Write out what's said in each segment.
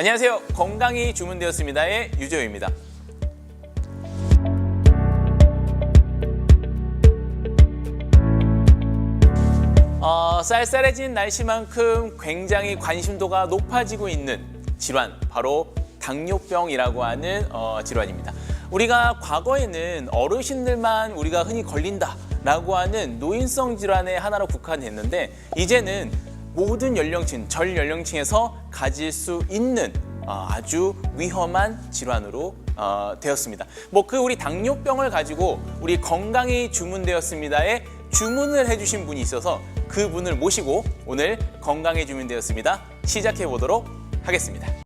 안녕하세요. 건강이 주문되었습니다의 유재호입니다. 어, 쌀쌀해진 날씨만큼 굉장히 관심도가 높아지고 있는 질환, 바로 당뇨병이라고 하는 어, 질환입니다. 우리가 과거에는 어르신들만 우리가 흔히 걸린다라고 하는 노인성 질환의 하나로 국한했는데 이제는 모든 연령층, 전 연령층에서 가질 수 있는 어, 아주 위험한 질환으로 어, 되었습니다. 뭐 그 우리 당뇨병을 가지고 우리 건강이 주문되었습니다에 주문을 해주신 분이 있어서 그 분을 모시고 오늘 건강에 주문되었습니다. 시작해 보도록 하겠습니다.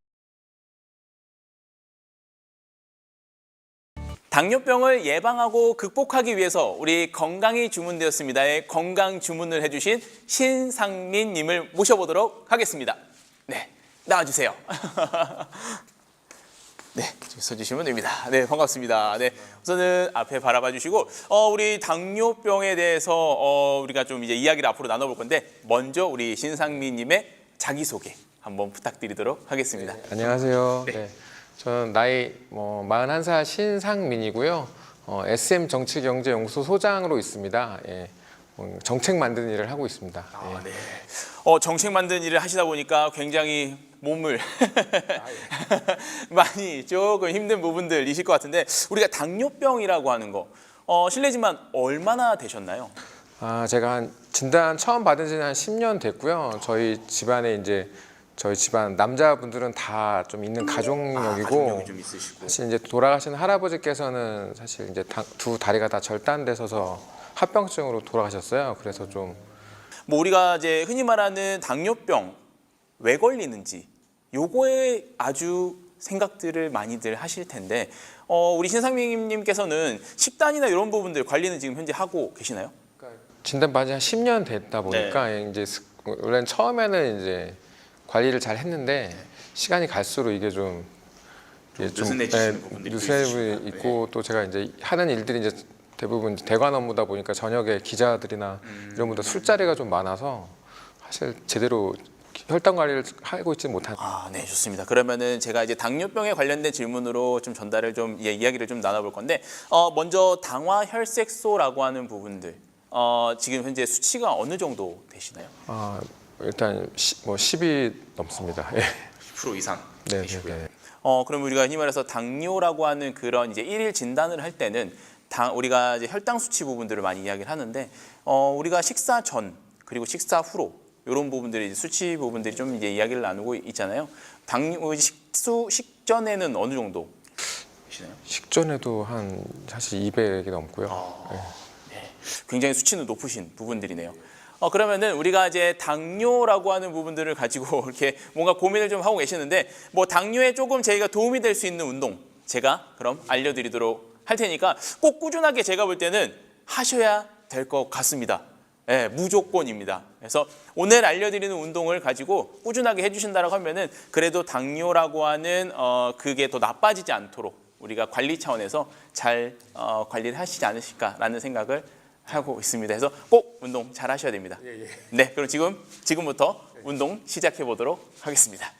당뇨병을 예방하고 극복하기 위해서 우리 건강이 주문되었습니다의 건강 주문을 해주신 신상민님을 모셔보도록 하겠습니다. 네, 나와주세요. 네, 서주시면 됩니다. 네, 반갑습니다. 네, 우선은 앞에 바라봐 주시고, 어, 우리 당뇨병에 대해서 어, 우리가 좀 이제 이야기를 앞으로 나눠볼 건데, 먼저 우리 신상민님의 자기소개 한번 부탁드리도록 하겠습니다. 안녕하세요. 네. 네. 저는 나이 뭐 41살 신상민이고요. 어, SM 정치경제연구소 소장으로 있습니다. 예. 어, 정책 만드는 일을 하고 있습니다. 예. 아, 네. 어, 정책 만드는 일을 하시다 보니까 굉장히 몸을 많이 조금 힘든 부분들이실 것 같은데 우리가 당뇨병이라고 하는 거 어, 실례지만 얼마나 되셨나요? 아, 제가 한 진단 처음 받은 지는 한 10년 됐고요. 저희 집안에 이제 저희 집안 남자분들은 다 좀 있는 가족력이고 가족력이 좀 있으시고 사실 이제 돌아가신 할아버지께서는 사실 이제 다- 두 다리가 다 절단돼서서 합병증으로 돌아가셨어요. 그래서 좀 뭐 우리가 이제 흔히 말하는 당뇨병 왜 걸리는지 요거에 아주 생각들을 많이들 하실 텐데 어, 우리 신상민님께서는 식단이나 이런 부분들 관리는 지금 현재 하고 계시나요? 진단 받은 지 한 10년 됐다 보니까 이제 습- 원래는 처음에는 이제 관리를 잘 했는데 시간이 갈수록 이게 좀 이게 느슨해지시는 부분들이 또 느슨해 있으시구나. 있고 또 제가 이제 하는 일들이 이제 대부분 대관 업무다 보니까 저녁에 기자들이나 음. 이런 분들 술자리가 좀 많아서 사실 제대로 혈당 관리를 하고 있지 못한 아, 네, 좋습니다. 그러면은 제가 이제 당뇨병에 관련된 질문으로 좀 전달을 좀 예, 이야기를 좀 나눠볼 건데, 어, 먼저 당화 혈색소라고 하는 부분들, 어, 지금 현재 수치가 어느 정도 되시나요? 아, 일단 시, 뭐 10이 넘습니다. 예. 10% 이상 네, 네, 되시고요. 네. 어, 그럼 우리가 흔히 말해서 당뇨라고 하는 그런 이제 일일 진단을 할 때는 당, 우리가 이제 혈당 수치 부분들을 많이 이야기를 하는데, 어, 우리가 식사 전 그리고 식사 후로 이런 부분들이 수치 부분들이 좀 이제 이야기를 나누고 있잖아요. 당뇨 식수 식전에는 어느 정도? 식전에도 한 사실 200이 넘고요. 아. 예. 굉장히 수치는 높으신 부분들이네요. 어, 그러면은 우리가 이제 당뇨라고 하는 부분들을 가지고 이렇게 뭔가 고민을 좀 하고 계시는데 뭐 당뇨에 조금 저희가 도움이 될 수 있는 운동 제가 그럼 알려드리도록 할 테니까 꼭 꾸준하게 제가 볼 때는 하셔야 될 것 같습니다. 예, 무조건입니다. 그래서 오늘 알려드리는 운동을 가지고 꾸준하게 해주신다고 하면은 그래도 당뇨라고 하는 어, 그게 더 나빠지지 않도록 우리가 관리 차원에서 잘 어, 관리를 하시지 않으실까라는 생각을 하고 있습니다. 그래서 꼭 운동 잘 하셔야 됩니다. 네, 그럼 지금 지금부터 운동 시작해 보도록 하겠습니다.